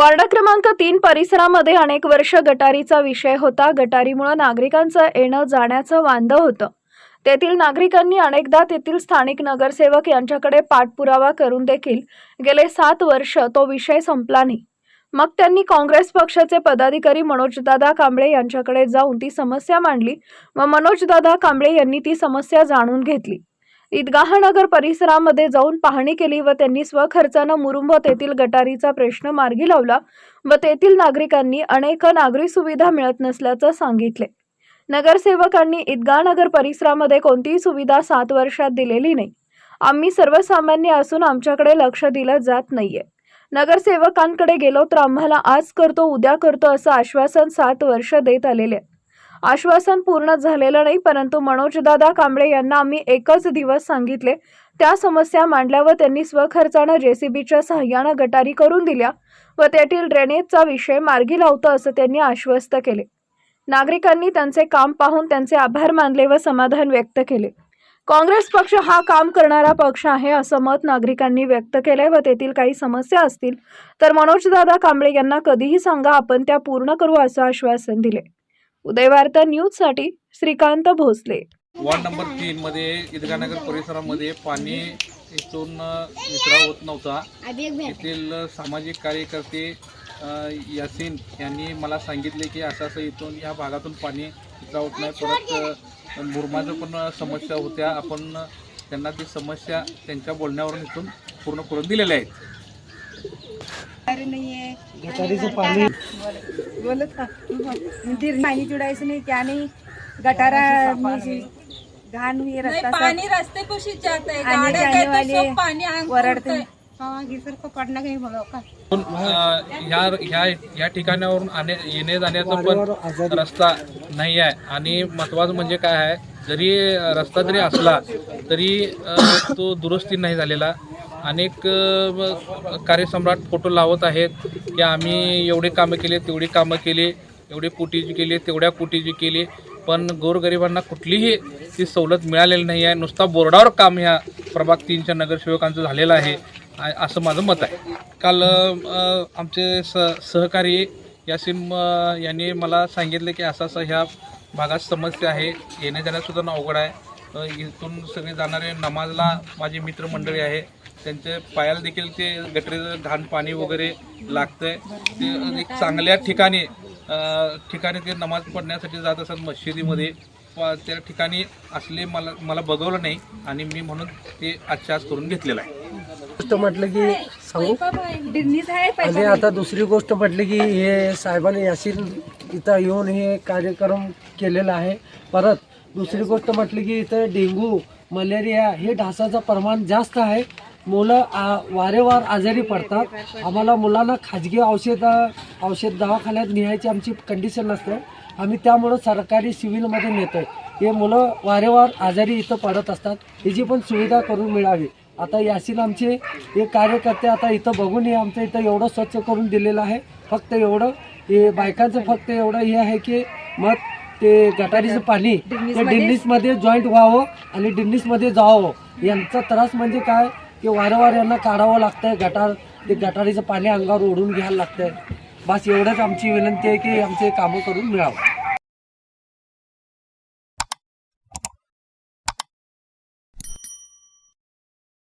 Ward क्रमांक तीन परिसरामध्ये अनेक वर्ष गटारीचा विषय होता. गटारीमुळे नागरिकांचं येणं जाण्याचं वांद होतं. तेथील नागरिकांनी अनेकदा तेथील स्थानिक नगरसेवक यांच्याकडे पाठपुरावा करून देखील गेले सात वर्ष तो विषय संपला नाही. मग त्यांनी काँग्रेस पक्षाचे पदाधिकारी मनोजदादा कांबळे यांच्याकडे जाऊन ती समस्या मांडली व मनोजदादा कांबळे यांनी ती समस्या जाणून घेतली. ईदगाह नगर परिसरामध्ये जाऊन पाहणी केली व त्यांनी स्वखर्चानं मुरुंब तेथील गटारीचा प्रश्न मार्गी लावला व तेथील नागरिकांनी अनेक नागरी सुविधा मिळत नसल्याचं सांगितले. नगरसेवकांनी ईदगाह नगर परिसरामध्ये कोणतीही सुविधा सात वर्षात दिलेली नाही. आम्ही सर्वसामान्य असून आमच्याकडे लक्ष दिलं जात नाहीये. नगरसेवकांकडे गेलो तर आम्हाला आज करतो उद्या करतो असं आश्वासन सात वर्ष देत आलेले आहे. आश्वासन पूर्ण झालेलं नाही परंतु मनोजदादा कांबळे यांना आम्ही एकच दिवस सांगितले. त्या समस्या मांडल्या व त्यांनी स्वखर्चानं जेसीबीच्या सहाय्यानं गटारी करून दिल्या व तेथील ड्रेनेजचा विषय मार्गी लावतो असं त्यांनी आश्वस्त केले. नागरिकांनी त्यांचे काम पाहून त्यांचे आभार मानले व समाधान व्यक्त केले. काँग्रेस पक्ष हा काम करणारा पक्ष आहे असं मत नागरिकांनी व्यक्त केलंय व तेथील काही समस्या असतील तर मनोजदादा कांबळे यांना कधीही सांगा आपण त्या पूर्ण करू असं आश्वासन दिले. उदयवार्ता न्यूजसाठी श्रीकांत भोसले. वॉर्ड नंबर तीन मध्ये इदगानगर परिसरामध्ये पाणी इथून अ, होत नव्हता. येथील सामाजिक कार्यकर्ते यासीन यांनी मला सांगितले की असं असं इथून या भागातून पाणी विसराव होत नाही. परत मुरमाचं पण समस्या होत्या. आपण त्यांना ती समस्या त्यांच्या बोलण्यावरून इथून पूर्ण करून दिलेल्या आहेत. पाणी. बोलत का? ती पाणी चुडायचं नाही क्या नाही गटारा नी- घाण नहीं रस्ता शीत जाता है वरडते. है। हाँ पण, या ठिकाणावरून आणे येणे जाण्याचा पण रस्ता नाही आहे. आणि महत्त्वाचं म्हणजे काय आहे? जरी रस्ता जरी असला तरी तो दुरुस्ती नाही झालेला. अनेक कार्यसम्राट फोटो लावत आहेत की आम्ही एवढे कामं केले तेवढी कामं केली एवढी कोटीची केली तेवढ्या कोटीची केली. पण गोरगरिबांना कुठलीही ती सवलत मिळालेली नाही आहे. नुसता बोर्डावर काम ह्या प्रभाग तीनच्या नगरसेवकांचं झालेलं आहे. असं माझं मत आहे. काल आमचे स सहकारी यासिम यांनी मला सांगितलं की असं असं ह्या भागात समस्या आहे. येण्या जाण्यासुद्धा अवघड आहे. इथून सगळे जाणारे नमाजला माझे मित्रमंडळी आहे. त्यांच्या पायाला देखील ते गटरीचं घाण पाणी वगैरे लागतंय. ते एक चांगल्या ठिकाणी ठिकाणी ते नमाज पडण्यासाठी जात असतात मशिदीमध्ये. प- त्या ठिकाणी असले मला मला बघवलं नाही आणि मी म्हणून ते आजच्या आज करून घेतलेलं आहे. गोष्ट म्हटलं की सांगू? आणि आता दुसरी गोष्ट म्हटली की हे साहेबांनी यासीन इथं येऊन हे कार्यक्रम केलेला आहे. परत दुसरी गोष्ट म्हटली की इथं डेंग्यू मलेरिया हे डासाचं प्रमाण जास्त आहे. मुलं आ, वारेवार आजारी पडतात. आम्हाला मुलांना खाजगी औषध औषध दवाखान्यात न्यायची आमची कंडिशन नसते. आम्ही त्यामुळं सरकारी सिव्हिलमध्ये नेतोय. हे मुलं वारेवार आजारी इथं पडत असतात. ह्याची पण सुविधा करून मिळावी. आता यासीन आमचे हे कार्यकर्ते आता इथं बघून हे आमचं इथं एवढं स्वच्छ करून दिलेलं आहे. फक्त एवढं हे बायकांचं फक्त एवढं हे आहे की मग ते गटारीचं पाणी ते डिन्नीसमध्ये जॉईंट व्हावं आणि डिन्नीसमध्ये जावं. यांचा त्रास म्हणजे काय? की वारंवार यांना काढावं लागतंय गटार ते गटारीचं पाणी अंगावर ओढून घ्यायला लागतंय. बस एवढंच आमची विनंती आहे की आमचे कामं करून मिळावं.